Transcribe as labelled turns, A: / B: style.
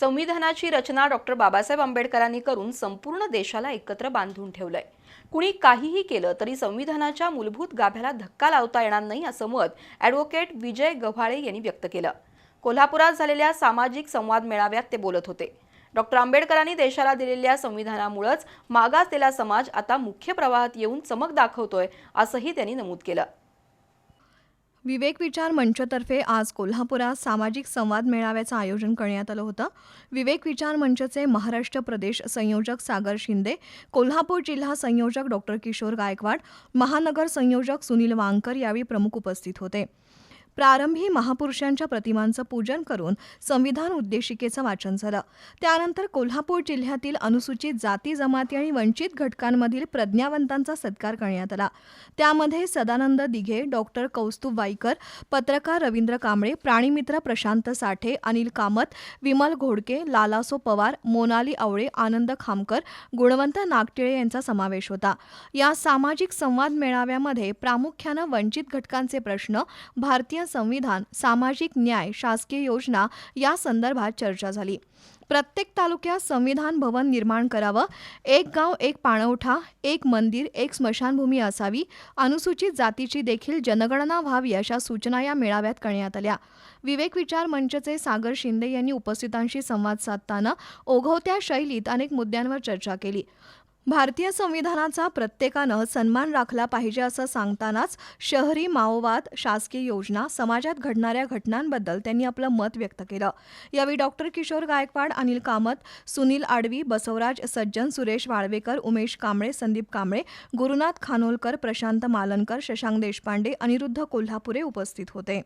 A: संविधानाची रचना डॉक्टर बाबासाहेब आंबेडकरांनी करून संपूर्ण देशाला एकत्र बांधून ठेवलंय. कुणी काहीही केलं तरी संविधानाच्या मूलभूत गाभ्याला धक्का लावता येणार नाही असं मत ॲडव्होकेट विजय गव्हाळे यांनी व्यक्त केलं. कोल्हापुरात झालेल्या सामाजिक संवाद मेळाव्यात ते बोलत होते. डॉक्टर आंबेडकरांनी देशाला दिलेल्या संविधानामुळंच मागासलेला समाज आता मुख्य प्रवाहात येऊन चमक दाखवतोय असंही त्यांनी नमूद केलं.
B: विवेक विचार मंचतर्फे आज कोल्हापुरात सामाजिक संवाद मेळाव्याचं आयोजन करण्यात आलं होतं. विवेक विचार मंचचे महाराष्ट्र प्रदेश संयोजक सागर शिंदे कोल्हापूर जिल्हा संयोजक डॉक्टर किशोर गायकवाड महानगर संयोजक सुनील वांकर यावेळी प्रमुख उपस्थित होते. प्रारंभी महापुरुषांच्या प्रतिमांचं पूजन करून संविधान उद्देशिकेचं वाचन झालं. त्यानंतर कोल्हापूर जिल्ह्यातील अनुसूचित जाती जमाती आणि वंचित घटकांमधील प्रज्ञावंतांचा सत्कार करण्यात आला. त्यामध्ये सदानंद दिघे डॉक्टर कौस्तुभ वाईकर पत्रकार रवींद्र कांबळे प्राणीमित्र प्रशांत साठे अनिल कामत विमल घोडके लालासो पवार मोनाली आवळे आनंद खामकर गुणवंत नागटिळे यांचा समावेश होता. या सामाजिक संवाद मेळाव्यामध्ये प्रामुख्यानं वंचित घटकांचे प्रश्न भारतीय संविधान सामाजिक न्याय शासकीय योजना या संदर्भात चर्चा झाली. प्रत्येक तालुक्यात संविधान भवन निर्माण करावं. एक गाव एक पाणवठा एक मंदिर एक स्मशानभूमी असावी. अनुसूचित जातीची देखील जनगणना व्हावी अशा सूचना या मेळाव्यात करण्यात आल्या. विवेक विचार मंचचे सागर शिंदे यांनी उपस्थितांशी संवाद साधताना ओघवत्या शैलीत अनेक मुद्द्यांवर चर्चा केली. भारतीय संविधानाचा प्रत्येकानं सन्मान राखला पाहिजे असं सांगतानाच शहरी माओवाद शासकीय योजना समाजात घडणाऱ्या घटनांबद्दल त्यांनी आपलं मत व्यक्त केलं. यावेळी डॉक्टर किशोर गायकवाड अनिल कामत सुनील आडवी बसवराज सज्जन सुरेश वाळवेकर उमेश कांबळे संदीप कांबळे गुरुनाथ खानोलकर प्रशांत मालनकर शशांक देशपांडे अनिरुद्ध कोल्हापुरे उपस्थित होते.